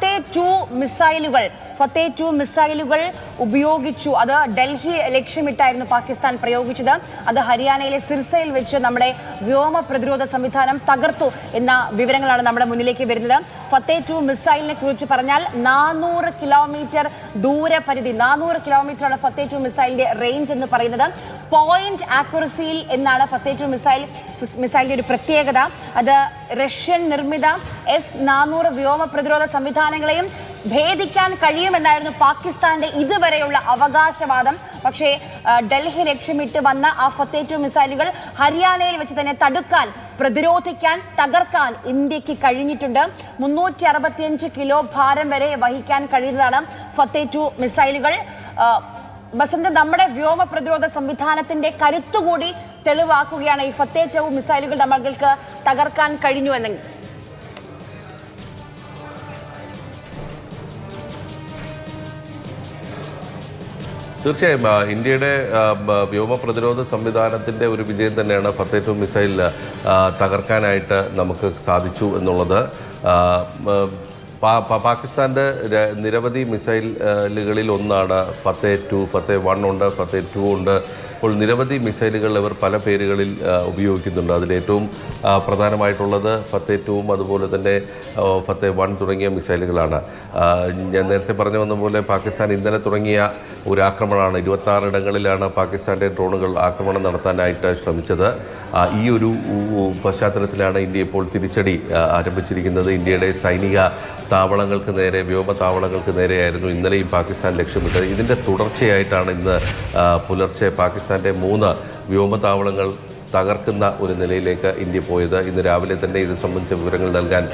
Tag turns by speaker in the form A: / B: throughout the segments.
A: Fateh to മിസൈലുകൾ Fateh to മിസൈലുകൾ ഉപയോഗിച്ചു. അത് ഡൽഹി ലക്ഷ്യമിട്ടായിരുന്നു പാകിസ്ഥാൻ പ്രയോഗിച്ചത്. അത് ഹരിയാനയിലെ സിർസയിൽ വെച്ച് നമ്മുടെ വ്യോമ പ്രതിരോധ സംവിധാനം തകർത്തു എന്ന വിവരങ്ങളാണ് നമ്മുടെ മുന്നിലേക്ക് വരുന്നത്. ഫത്തേ ടു മിസൈലിനെ കുറിച്ച് പറഞ്ഞാൽ നാനൂറ് കിലോമീറ്റർ ദൂരപരിധി നാനൂറ് കിലോമീറ്റർ ആണ് ഫത്തേ ടു മിസൈലിന്റെ റേഞ്ച് എന്ന് പറയുന്നത്. പോയിന്റ് ആക്യുറസിയിൽ എന്നാണ് ഫത്തേ ടു മിസൈൽ മിസൈലിന്റെ ഒരു പ്രത്യേകത. അത് റഷ്യൻ നിർമ്മിത എസ് നാനൂറ് വ്യോമ പ്രതിരോധ സംവിധാനങ്ങളെയും ഭേദിക്കാൻ കഴിയുമെന്നായിരുന്നു പാകിസ്ഥാന്റെ ഇതുവരെയുള്ള അവകാശവാദം. പക്ഷേ ഡൽഹി ലക്ഷ്യമിട്ട് വന്ന ആ ഫത്തേറ്റു മിസൈലുകൾ ഹരിയാനയിൽ വെച്ച് തന്നെ തടുക്കാൻ പ്രതിരോധിക്കാൻ തകർക്കാൻ ഇന്ത്യയ്ക്ക് കഴിഞ്ഞിട്ടുണ്ട്. മുന്നൂറ്റി അറുപത്തിയഞ്ച് കിലോ ഭാരം വരെ വഹിക്കാൻ കഴിയുന്നതാണ് ഫത്തേറ്റു മിസൈലുകൾ. ബസന്ത് നമ്മുടെ വ്യോമ പ്രതിരോധ സംവിധാനത്തിന്റെ കരുത്തുകൂടി തെളിവാക്കുകയാണ് ഈ ഫത്തേറ്റവും മിസൈലുകൾ നമ്മൾക്ക് തകർക്കാൻ കഴിഞ്ഞു എന്നെങ്കിൽ
B: തീർച്ചയായും ഇന്ത്യയുടെ വ്യോമ പ്രതിരോധ സംവിധാനത്തിന്റെ ഒരു വിജയം തന്നെയാണ് ഫത്തേ മിസൈൽ തകർക്കാനായിട്ട് നമുക്ക് സാധിച്ചു എന്നുള്ളത്. പാ- പാകിസ്ഥാന്റെ നിരവധി മിസൈലുകളിൽ ഒന്നാണ് ഫത്തേ ടു ഫത്തേ വൺ ഉണ്ട് ഫത്തേ ടു ഉണ്ട്. ഇപ്പോൾ നിരവധി മിസൈലുകൾ ഇവർ പല പേരുകളിൽ ഉപയോഗിക്കുന്നുണ്ട്. അതിലേറ്റവും പ്രധാനമായിട്ടുള്ളത് ഫത്തേ ടുവും അതുപോലെ തന്നെ ഫത്തേ വൺ തുടങ്ങിയ മിസൈലുകളാണ്. ഞാൻ നേരത്തെ പറഞ്ഞു വന്ന പോലെ പാകിസ്ഥാൻ ഇന്നലെ തുടങ്ങിയ ഒരു ആക്രമണമാണ്. ഇരുപത്താറിടങ്ങളിലാണ് പാകിസ്ഥാന്റെ ഡ്രോണുകൾ ആക്രമണം നടത്താനായിട്ട് ശ്രമിച്ചത്. ഈ ഒരു പശ്ചാത്തലത്തിലാണ് ഇന്ത്യ ഇപ്പോൾ തിരിച്ചടി ആരംഭിച്ചിരിക്കുന്നത്. ഇന്ത്യയുടെ സൈനിക താവളങ്ങൾക്ക് നേരെ വ്യോമ താവളങ്ങൾക്ക് നേരെയായിരുന്നു ഇന്നലെയും പാകിസ്ഥാൻ ലക്ഷ്യമിട്ടത്. ഇതിന്റെ തുടർച്ചയായിട്ടാണ് ഇന്ന് പുലർച്ചെ പുലർച്ചെ പാകിസ്ഥാന്റെ മൂന്ന് വ്യോമതാവളങ്ങൾ തകർക്കുന്ന ഒരു നിലയിലേക്ക് ഇന്ത്യ പോയത്. ഇന്ന് രാവിലെ തന്നെ ഇത് സംബന്ധിച്ച വിവരങ്ങൾ നൽകാൻ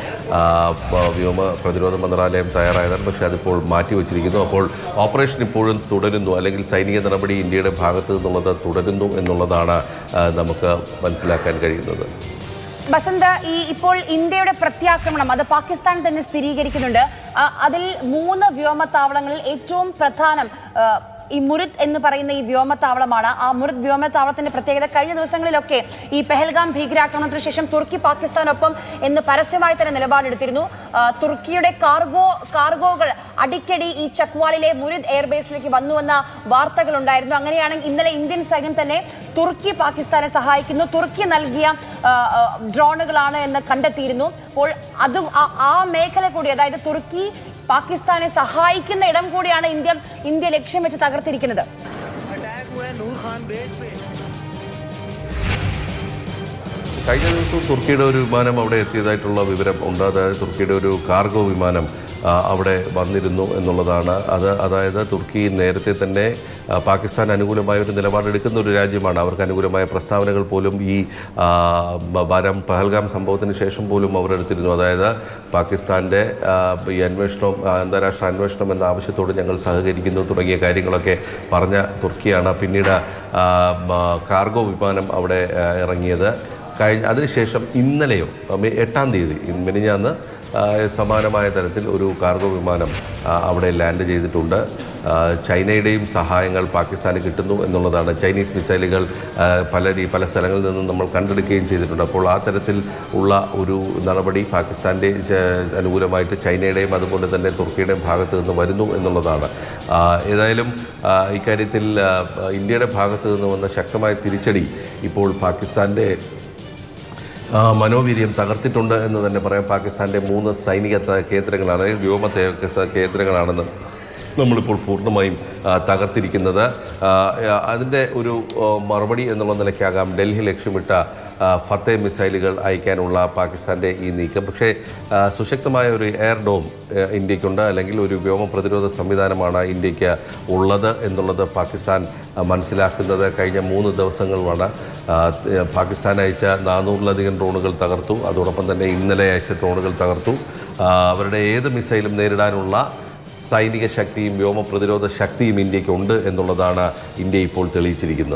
B: വ്യോമ പ്രതിരോധ മന്ത്രാലയം തയ്യാറായതാണ്. പക്ഷേ അതിപ്പോൾ മാറ്റിവെച്ചിരിക്കുന്നു അപ്പോൾ ഓപ്പറേഷൻ ഇപ്പോഴും തുടരുന്നു. അല്ലെങ്കിൽ സൈനിക നടപടി ഇന്ത്യയുടെ ഭാഗത്തു നിന്നുള്ളത് തുടരുന്നു എന്നുള്ളതാണ് നമുക്ക് മനസ്സിലാക്കാൻ കഴിയുന്നത്.
A: ബസന്ത ഈ ഇപ്പോൾ ഇന്ത്യയുടെ പ്രത്യാക്രമണം അത് പാകിസ്ഥാൻ തന്നെ സ്ഥിരീകരിക്കുന്നുണ്ട്. അതിൽ മൂന്ന് വ്യോമത്താവളങ്ങളിൽ ഏറ്റവും പ്രധാനം ഈ മുരുത് എന്ന് പറയുന്ന ഈ വ്യോമത്താവളമാണ്. ആ മുരുത് വ്യോമത്താവളത്തിന്റെ പ്രത്യേകത കഴിഞ്ഞ ദിവസങ്ങളിലൊക്കെ ഈ പെഹൽഗാം ഭീകരാക്രമണത്തിന് ശേഷം തുർക്കി പാകിസ്ഥാനൊപ്പം എന്ന് പരസ്യമായി തന്നെ നിലപാടെടുത്തിരുന്നു. തുർക്കിയുടെ കാർഗോ കാർഗോകൾ അടിക്കടി ഈ ചക്വാലിലെ മുരിദ് എയർബേസിലേക്ക് വന്നുവെന്ന വാർത്തകൾ ഉണ്ടായിരുന്നു അങ്ങനെയാണെങ്കിൽ ഇന്നലെ ഇന്ത്യൻ സൈന്യം തന്നെ തുർക്കി പാകിസ്ഥാനെ സഹായിക്കുന്നു. തുർക്കി നൽകിയ ഡ്രോണുകളാണ് എന്ന് കണ്ടെത്തിയിരുന്നു. അപ്പോൾ അതും ആ മേഖല കൂടി അതായത് തുർക്കി പാകിസ്ഥാനെ സഹായിക്കുന്ന ഇടം കൂടിയാണ് ഇന്ത്യ ഇന്ത്യ ലക്ഷ്യം വെച്ച് തകർത്തിരിക്കുന്നത്.
B: കഴിഞ്ഞ ദിവസം തുർക്കിയുടെ ഒരു വിമാനം അവിടെ എത്തിയതായിട്ടുള്ള വിവരം ഉണ്ട്. അതായത് തുർക്കിയുടെ ഒരു കാർഗോ വിമാനം അവിടെ വന്നിരുന്നു എന്നുള്ളതാണ്. അത് അതായത് തുർക്കി നേരത്തെ തന്നെ പാകിസ്ഥാൻ അനുകൂലമായ ഒരു നിലപാടെടുക്കുന്ന ഒരു രാജ്യമാണ്. അവർക്ക് അനുകൂലമായ പ്രസ്താവനകൾ പോലും ഈ വരം പഹൽഗാം സംഭവത്തിന് ശേഷം പോലും അവർ എടുത്തിരുന്നു. അതായത് പാകിസ്ഥാന്റെ ഈ അന്വേഷണം അന്താരാഷ്ട്ര അന്വേഷണം എന്ന ആവശ്യത്തോട് ഞങ്ങൾ സഹകരിക്കുന്നു തുടങ്ങിയ കാര്യങ്ങളൊക്കെ പറഞ്ഞ തുർക്കിയാണ്. പിന്നീട് കാർഗോ വിമാനം അവിടെ ഇറങ്ങിയത്. കഴിഞ്ഞ അതിനുശേഷം ഇന്നലെയോ എട്ടാം തീയതി മിനിഞ്ഞാന്ന് സമാനമായ തരത്തിൽ ഒരു കാർഗോ വിമാനം അവിടെ ലാൻഡ് ചെയ്തിട്ടുണ്ട്. ചൈനയുടെയും സഹായങ്ങൾ പാകിസ്ഥാന് കിട്ടുന്നു എന്നുള്ളതാണ്. ചൈനീസ് മിസൈലുകൾ പല പല സ്ഥലങ്ങളിൽ നിന്നും നമ്മൾ കണ്ടെടുക്കുകയും ചെയ്തിട്ടുണ്ട്. അപ്പോൾ ആ തരത്തിൽ ഉള്ള ഒരു നടപടി പാകിസ്ഥാന്റെ അനുകൂലമായിട്ട് ചൈനയുടെയും അതുപോലെ തന്നെ തുർക്കിയുടെയും ഭാഗത്ത് നിന്ന് വരുന്നു എന്നുള്ളതാണ്. ഏതായാലും ഇക്കാര്യത്തിൽ ഇന്ത്യയുടെ ഭാഗത്ത് നിന്ന് വന്ന ശക്തമായ തിരിച്ചടി ഇപ്പോൾ പാകിസ്ഥാന്റെ മനോവീര്യം തകർത്തിട്ടുണ്ട് എന്ന് തന്നെ പറയാം. പാകിസ്ഥാന്റെ മൂന്ന് സൈനിക കേന്ദ്രങ്ങളാണ് വ്യോമ കേന്ദ്രങ്ങളാണെന്ന്. നമ്മളിപ്പോൾ പൂർണമായും തകർത്തിരിക്കുന്നത്. അതിന്റെ ഒരു മറുപടി എന്നുള്ള നിലയ്ക്കാകാം ഡൽഹി ലക്ഷ്യമിട്ട ഫത്തെ മിസൈലുകൾ അയക്കാനുള്ള പാകിസ്ഥാന്റെ ഈ നീക്കം. പക്ഷേ സുശക്തമായ ഒരു എയർ ഡോം ഇന്ത്യക്കുണ്ട്. അല്ലെങ്കിൽ ഒരു വ്യോമ പ്രതിരോധ സംവിധാനമാണ് ഇന്ത്യയ്ക്ക് ഉള്ളത് എന്നുള്ളത് പാകിസ്ഥാൻ മനസ്സിലാക്കുന്നത്. കഴിഞ്ഞ മൂന്ന് ദിവസങ്ങളുമാണ് ആ, പാകിസ്ഥാൻ അയച്ച നാനൂറിലധികം ഡ്രോണുകൾ തകർത്തു. അതോടൊപ്പം തന്നെ ഇന്നലെ അയച്ച ഡ്രോണുകൾ തകർത്തു. അവരുടെ ഏത് മിസൈലും നേരിടാനുള്ള സൈനിക ശക്തിയും വ്യോമ പ്രതിരോധ ശക്തിയും ഇന്ത്യക്കുണ്ട് എന്നുള്ളതാണ് ഇന്ത്യ ഇപ്പോൾ തെളിയിച്ചിരിക്കുന്നത്.